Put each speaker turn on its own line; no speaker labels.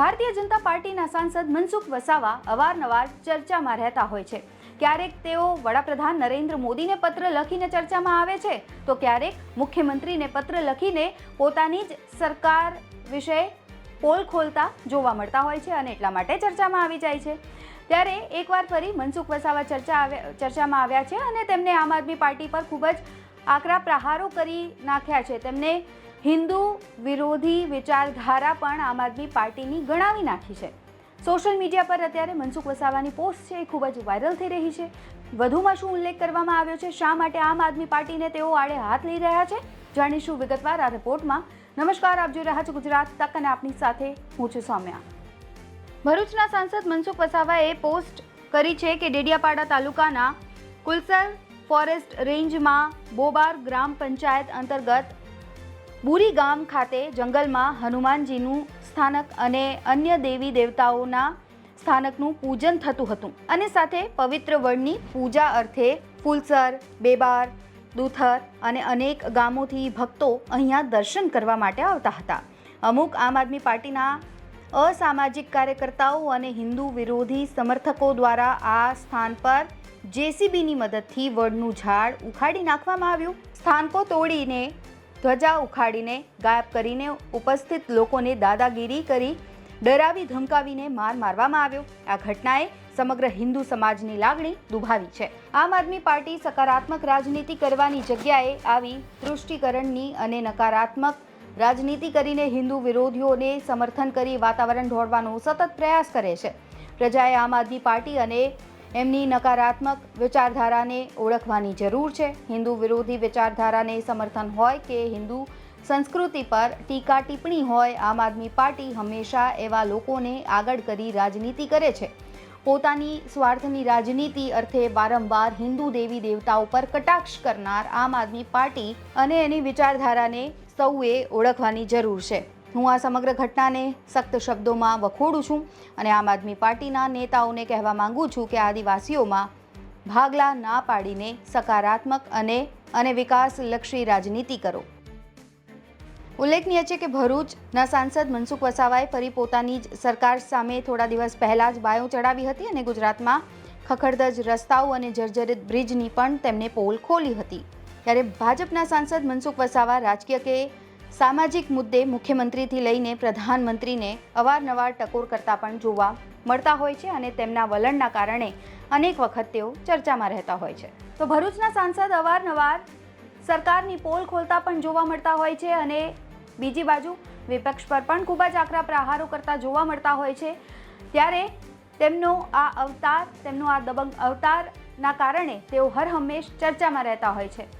ભારતીય જનતા પાર્ટીના સાંસદ મનસુખ વસાવા અવારનવાર ચર્ચામાં રહેતા હોય છે. ક્યારેક તેઓ વડાપ્રધાન નરેન્દ્ર મોદીને પત્ર લખીને ચર્ચામાં આવે છે, તો ક્યારેક મુખ્યમંત્રીને પત્ર લખીને પોતાની જ સરકાર વિશે પોલ ખોલતા જોવા મળતા હોય છે અને એટલા માટે ચર્ચામાં આવી જાય છે. ત્યારે એકવાર ફરી મનસુખ વસાવા ચર્ચા ચર્ચામાં આવ્યા છે અને તેમને આમ આદમી પાર્ટી પર ખૂબ જ આકરા પ્રહારો કરી નાખ્યા છે. તેમને હિન્દુ વિરોધી વિચારધારા પણ આમ આદમી પાર્ટીની ગણાવી નાખી છે. સોશિયલ મીડિયા પર અત્યારે મનસુખ વસાવાની પોસ્ટ છે એ ખૂબ જ વાયરલ થઈ રહી છે. વધુમાં શું ઉલ્લેખ કરવામાં આવ્યો છે? શા માટે આમ આદમી પાર્ટીને તેઓ આડે હાથ લઈ રહ્યા છે? જાણીશું વિગતવાર આ રિપોર્ટમાં. નમસ્કાર, આપ જોઈ રહ્યા છો ગુજરાત તક અને આપની સાથે હું છું સૌમ્યા. ભરૂચના સાંસદ મનસુખ વસાવાએ પોસ્ટ કરી છે કે ડેડિયાપાડા તાલુકાના કુલસર ફોરેસ્ટ રેન્જમાં બોબાર ગ્રામ પંચાયત અંતર્ગત બુરી ગામ ખાતે જંગલમાં હનુમાનજીનું સ્થાનક અને અન્ય દેવી દેવતાઓના સ્થાનકનું પૂજન થતું હતું. અને સાથે પવિત્ર વડની પૂજા અર્થે ફૂલસર, બેબાર, દુથર અને અનેક ગામોથી ભક્તો અહીંયા દર્શન કરવા માટે આવતા હતા. અમુક આમ આદમી પાર્ટીના અસામાજિક કાર્યકર્તાઓ અને હિન્દુ વિરોધી સમર્થકો દ્વારા આ સ્થાન પર જેસીબીની મદદથી વડનું ઝાડ ઉખાડી નાખવામાં આવ્યું. સ્થાનકો તોડીને ધ્વજા ઉખાડીને, ગાયબ કરીને ઉપસ્થિત લોકોને દાદાગીરી કરી ડરાવી ધમકાવીને માર મારવામાં આવ્યો. આ ઘટનાએ સમગ્ર હિન્દુ સમાજની લાગણી દુભાવી છે. આમ આદમી પાર્ટી સકારાત્મક રાજનીતિ કરવાની જગ્યાએ આવી તૃષ્ટિકરણની અને નકારાત્મક રાજનીતિ કરીને હિન્દુ વિરોધીઓને સમર્થન કરી વાતાવરણ ઢોળવાનો સતત પ્રયાસ કરે છે. પ્રજાએ આમ આદમી પાર્ટી અને એમની નકારાત્મક વિચારધારાને ઓળખવાની જરૂર છે. હિન્દુ વિરોધી વિચારધારાને સમર્થન હોય કે હિન્દુ સંસ્કૃતિ પર ટીકા ટિપ્પણી હોય, આમ આદમી પાર્ટી હંમેશા એવા લોકોને આગળ કરી રાજનીતિ કરે છે. પોતાની સ્વાર્થની રાજનીતિ અર્થે વારંવાર હિન્દુ દેવી દેવતાઓ પર કટાક્ષ કરનાર આમ આદમી પાર્ટી અને એની વિચારધારાને સૌએ ઓળખવાની જરૂર છે. હું આ સમગ્ર ઘટનાને સખ્ત શબ્દોમાં વખોડું છું અને આમ આદમી પાર્ટીના નેતાઓને કહેવા માંગુ છું કે આદિવાસીઓમાં ભાગલા ના પાડીને સકારાત્મક અને અને વિકાસલક્ષી રાજનીતિ કરો. ઉલ્લેખનીય છે કે ભરૂચના સાંસદ મનસુખ વસાવાએ ફરી પોતાની જ સરકાર સામે થોડા દિવસ પહેલાં જ બાયો ચડાવી હતી અને ગુજરાતમાં ખખડધજ રસ્તાઓ અને જર્જરિત બ્રિજની પણ તેમણે પોલ ખોલી હતી. ત્યારે ભાજપના સાંસદ મનસુખ વસાવા રાજકીય કે સામાજિક મુદ્દે મુખ્યમંત્રીથી લઈને પ્રધાનમંત્રીને અવારનવાર ટકોર કરતા પણ જોવા મળતા હોય છે અને તેમના વલણના કારણે અનેક વખત તેઓ ચર્ચામાં રહેતા હોય છે. તો ભરૂચના સાંસદ અવારનવાર સરકારની પોલ ખોલતા પણ જોવા મળતા હોય છે અને બીજી બાજુ વિપક્ષ પર પણ ખૂબ જ આકરા પ્રહારો કરતા જોવા મળતા હોય છે. ત્યારે તેમનો આ અવતાર, તેમનો આ દબંગ અવતારના કારણે તેઓ હર હંમેશ ચર્ચામાં રહેતા હોય છે.